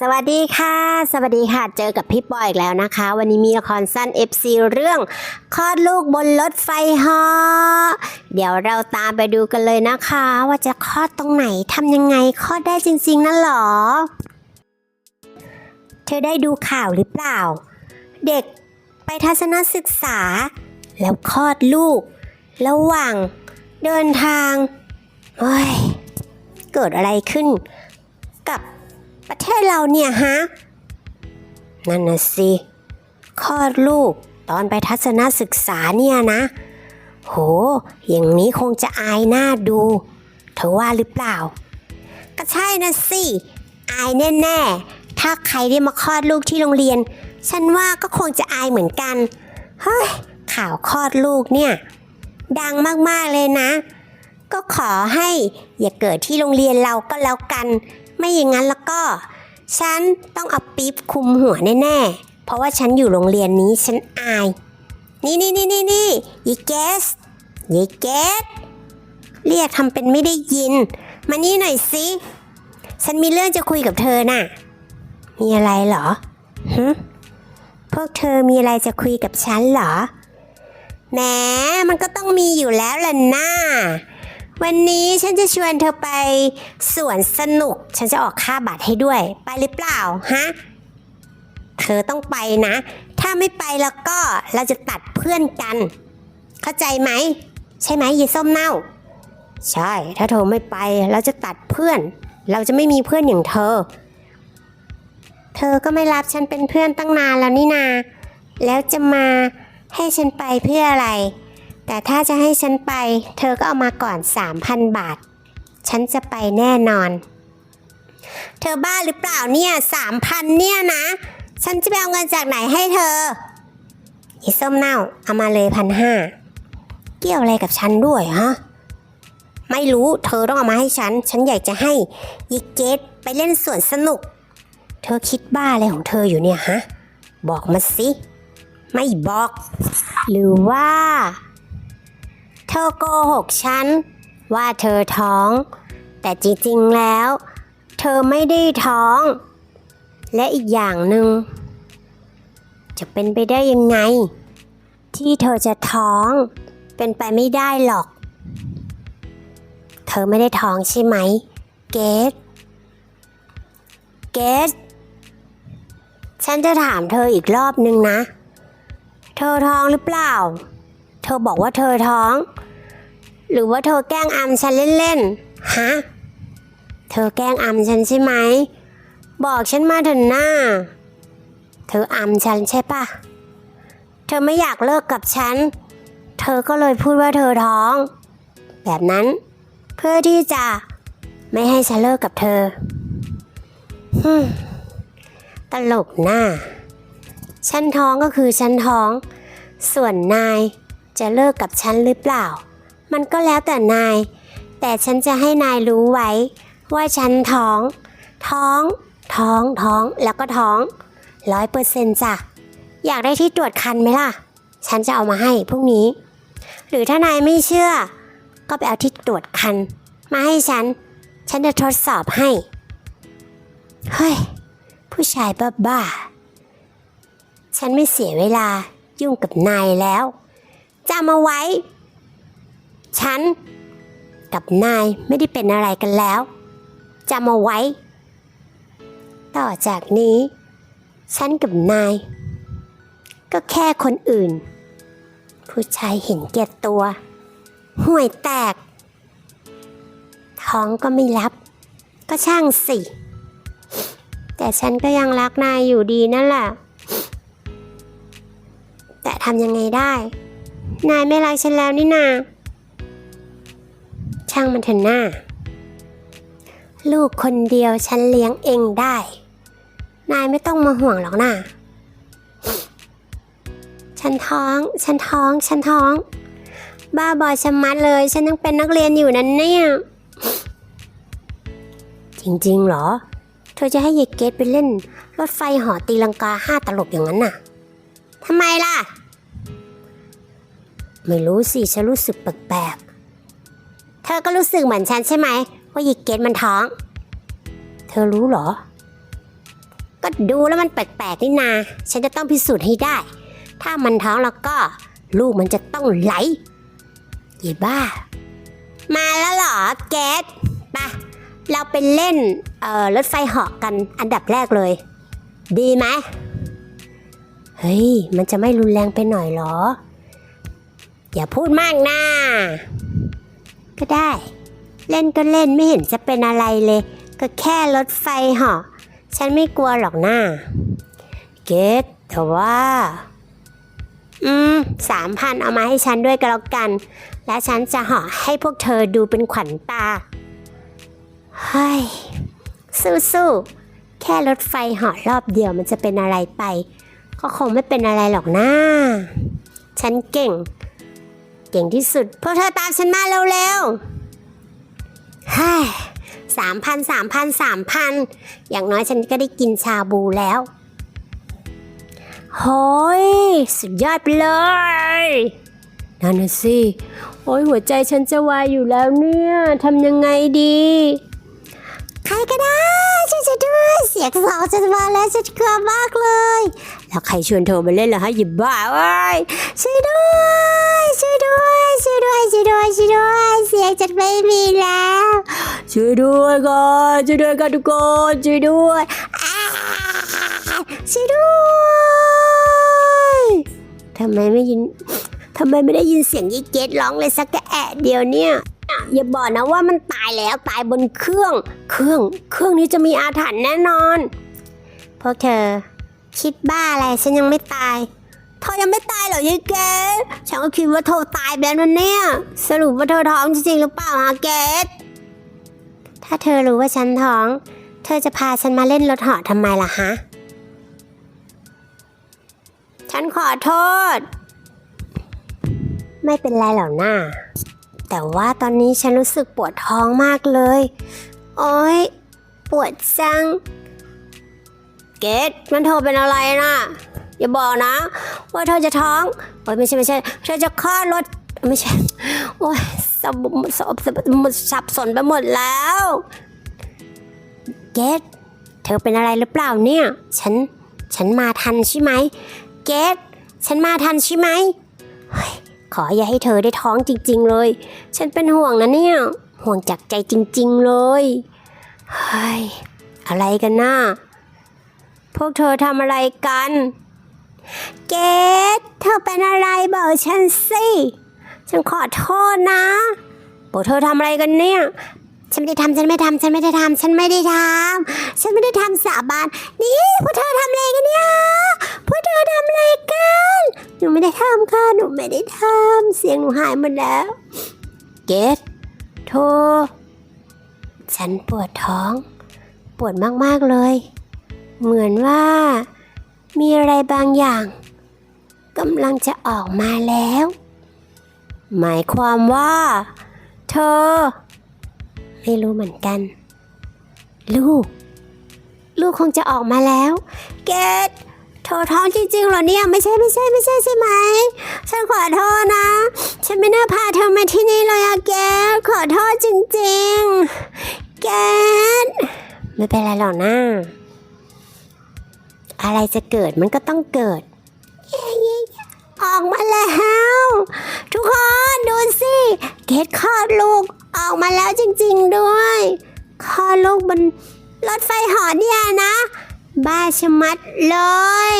สวัสดีค่ะ สวัสดีค่ะเจอกับพี่ปอยอีกแล้วนะคะ วันนี้มีละครสั้น FC เรื่องคลอดลูกบนรถไฟเหอเดี๋ยวเราตามไปดูกันเลยนะคะ ว่าจะคลอดตรงไหนทำยังไงคลอดได้จริงๆนั่นหรอ เธอได้ดูข่าวหรือเปล่า เด็กไปทัศนศึกษา แล้วคลอดลูก ระหว่างเดินทางเฮ้ยเกิดอะไรขึ้น ประเราเนี่ยฮะ นั่นน่ะสิคลอดลูกตอนไปทัศนศึกษาเนี่ยนะ โห อย่างนี้คงจะอายหน้าดู เธอว่าหรือเปล่า ก็ใช่นะสิ อายแน่ๆ ถ้าใครได้มาคลอดลูกที่โรงเรียน ฉันว่าก็คงจะอายเหมือนกัน เฮ้ย ข่าวคลอดลูกเนี่ย ดังมากๆเลยนะ ก็ขอให้อย่าเกิดที่โรงเรียนเราก็แล้วกัน ไม่อย่างนั้นแล้วก็ ฉันต้องเอาปี๊บคุมหัวแน่ๆ เพราะว่าฉันอยู่โรงเรียนนี้ฉันอาย นี่นี่นี่นี่นี่ยีเกสยีเกสเรียกทำเป็นไม่ได้ยิน มานี่หน่อยสิฉันมีเรื่องจะคุยกับเธอน่ะ มีอะไรเหรอฮึพวกเธอมีอะไรจะคุยกับฉันเหรอแหมมันก็ต้องมีอยู่แล้วล่ะน่า วันนี้ฉันจะชวนเธอไปสวนสนุก ฉันจะออกค่าบัตรให้ด้วย ไปหรือเปล่าฮะ เธอต้องไปนะ ถ้าไม่ไปแล้วก็เราจะตัดเพื่อนกัน เข้าใจไหม ใช่ไหมยีส้มเน่า ใช่ ถ้าเธอไม่ไปเราจะตัดเพื่อน เราจะไม่มีเพื่อนอย่างเธอ เธอก็ไม่รับฉันเป็นเพื่อนตั้งนานแล้วนี่นา แล้วจะมาให้ฉันไปเพื่ออะไร แต่ถ้าจะให้ฉันไป เธอก็เอามาก่อน 3,000 บาท ฉันจะไปแน่นอน เธอบ้าหรือเปล่าเนี่ย3,000เนี่ยนะ ฉันจะไปเอาเงินจากไหนให้เธออีส้มเน่าเอามาเลยพันห้าเกี่ยวอะไรกับฉันด้วยฮะ ไม่รู้เธอต้องเอามาให้ฉัน ฉันอยากจะให้ยิกเกตไปเล่นสวนสนุก เธอคิดบ้าอะไรของเธออยู่เนี่ยฮะ บอกมาสิ ไม่บอก หรือว่า เธอโกหกฉัน ว่าเธอท้อง แต่จริงๆแล้ว เธอไม่ได้ท้อง และอีกอย่างหนึ่งจะเป็นไปได้ยังไง ที่เธอจะท้อง เป็นไปไม่ได้หรอก เธอไม่ได้ท้องใช่ไหม เกดเกดฉันจะถามเธออีกรอบนึงนะ เธอท้องหรือเปล่า เธอบอกว่าเธอท้อง หรือว่าเธอแกล้งอำฉันเล่นๆ ฮะ เธอแกล้งอำฉันใช่ไหม บอกฉันมาเถอะหน้า เธออำฉันใช่ปะ เธอไม่อยากเลิกกับฉัน เธอก็เลยพูดว่าเธอท้อง แบบนั้น เพื่อที่จะไม่ให้ฉันเลิกกับเธอตลกหน้า ฉันท้องก็คือฉันท้อง ส่วนนายจะเลิกกับฉันหรือเปล่า มันก็แล้วแต่นาย แต่ฉันจะให้นายรู้ไว้ ว่าฉันท้อง ท้อง ท้อง ท้อง แล้วก็ท้องร้อยเปอร์เซ็นต์จ้ะ อยากได้ที่ตรวจคันไหมล่ะ ฉันจะเอามาให้พรุ่งนี้ หรือถ้านายไม่เชื่อ ก็ไปเอาที่ตรวจคัน มาให้ฉัน ฉันจะทดสอบให้ เฮ้ย ผู้ชายบ้าๆฉันไม่เสียเวลายุ่งกับนายแล้วจำเอาไว้ ฉัน กับนายไม่ได้เป็นอะไรกันแล้วจำเอาไว้ ต่อจากนี้ ฉันกับนาย ก็แค่คนอื่น ผู้ชายเห็นแก่ตัว ห่วยแตก ท้องก็ไม่รับ ก็ช่างสิ แต่ฉันก็ยังรักนายอยู่ดีนั่นแหละแต่ทำยังไงได้ นายไม่รักฉันแล้วนี่นา ช่างมันเถอะหน้า ลูกคนเดียวฉันเลี้ยงเองได้ นายไม่ต้องมาห่วงหรอกนะฉันท้อง ฉันท้อง ฉันท้อง บ้าบอชะมัดเลย ฉันยังเป็นนักเรียนอยู่นั้นเนี่ย จริงๆเหรอ เธอจะให้เยายเกตไปเล่น รถไฟหอตีลังกาห้าตลบอย่างนั้นน่ะทำไมล่ะ ไม่รู้สิ ฉันรู้สึกแปลก เธอก็รู้สึกเหมือนฉันใช่ไหม ว่ายายเกตมันท้อง เธอรู้เหรอ ก็ดูแล้วมันแปลกๆนี่นา ฉันจะต้องพิสูจน์ให้ได้ ถ้ามันท้องแล้วก็ ลูกมันจะต้องไหลยีบ้า มาแล้วเหรอเกตปะเราไปเล่นเอ่อรถไฟเหาะกันอันดับแรกเลย ดีไหมเฮ้ย มันจะไม่รุนแรงไปหน่อยเหรอ อย่าพูดมากนะ ก็ได้ เล่นก็เล่นไม่เห็นจะเป็นอะไรเลย ก็แค่รถไฟเหาะฉันไม่กลัวหรอกนะเกตแต่ว่า อืมสามพันเอามาให้ฉันด้วยก็แล้วกัน และฉันจะเหาะให้พวกเธอดูเป็นขวัญตาเฮ้ยสู้ๆแค่รถไฟเหาะรอบเดียวมันจะเป็นอะไรไป ก็คงไม่เป็นอะไรหรอกนะ ฉันเก่ง เก่งที่สุด พวกเธอตามฉันมาเร็วๆฮ้ยสามพันสามพันสามพัน อย่างน้อยฉันก็ได้กินชาบูแล้ว โฮ้ย สุดยอดไปเลย นั่นน่ะสิ โอ้ยหัวใจฉันจะวายอยู่แล้วเนี่ย ทำยังไงดี ใครก็ได้ช่วยฉันด้วยเสียงสาวจะมาแล้วฉันกลัวมากเลย แล้วใครชวนเธอมาเล่นล่ะฮะหยิบบ้าเอ้ยช่วยด้วย ช่วยด้วยช่วยด้วยเสียงฉันไม่มีแล้วช่วยด้วยก่อนช่วยด้วยกันทุกคนช่วยด้วยอ้าช่วยด้วยทำไมไม่ยินทำไมไม่ได้ยินเสียงยี่เกตร้องเลยสักกะแอะเดียวเนี่ยอย่าบอกนะว่ามันตายแล้วตายบนเครื่อง เครื่อง เครื่องนี้จะมีอาถรรพ์แน่นอนพวกเธอคิดบ้าอะไรฉันยังไม่ตาย เธอยังไม่ตายเหรอยายเกดฉันก็คิดว่าเธอตายไปแล้วนะเนี่ย สรุปว่าเธอท้องจริงๆหรือเปล่าฮะเกดถ้าเธอรู้ว่าฉันท้อง เธอจะพาฉันมาเล่นรถเหาะทำไมล่ะฮะ ฉันขอโทษ ไม่เป็นไรหรอกน้าแต่ว่าตอนนี้ฉันรู้สึกปวดท้องมากเลย โอ๊ย ปวดจัง เกดมันเธอเป็นอะไรนะ อย่าบอกนะ ว่าเธอจะท้องโอ๊ยไม่ใช่ไม่ใช่ เธอจะคลอดรถไม่ใช่ โอ๊ยสับสับสับสับสนไปหมดแล้วเกดเธอเป็นอะไรหรือเปล่าเนี่ย ฉัน ฉันมาทันใช่ไหมเกดฉันมาทันใช่ไหมขออย่าให้เธอได้ท้องจริง ๆ เลย ฉันเป็นห่วงนะเนี่ย ห่วงจากใจจริง ๆ เลยเฮ้ยอะไรกันน่ะพวกเธอทำอะไรกัน เกดเธอเป็นอะไรบอกฉันสิ ฉันขอโทษนะพวกเธอทำอะไรกันเนี่ย ฉันไม่ได้ทำฉันไม่ทำฉันไม่ได้ทำฉันไม่ได้ทำฉันไม่ได้ทำสาบาน นี่พวกเธอทำอะไรกันเนี่ยพวกเธอทำอะไรกัน หนูไม่ได้ทำค่ะ หนูไม่ได้ทำเสียงหนูหายหมดแล้ว เกดโทรฉันปวดท้อง ปวดมากๆเลย เหมือนว่า มีอะไรบางอย่างกำลังจะออกมาแล้ว หมายความว่า เธอ ไม่รู้เหมือนกัน ลูก ลูกคงจะออกมาแล้ว เกดเธอท้องจริงๆเหรอเนี่ย ไม่ใช่ไม่ใช่ไม่ใช่ใช่ไหม ฉันขอโทษนะ ฉันไม่น่าพาเธอมาที่นี่เลยอะแกขอโทษจริงๆ แกดไม่เป็นไรหรอกนะ อะไรจะเกิดมันก็ต้องเกิด ออกมาแล้ว ทุกคนดูสิเกดคลอดลูกออกมาแล้วจริง ๆด้วยคลอดลูกบนรถไฟหอเนี่ยนะ บ้าชะมัดเลย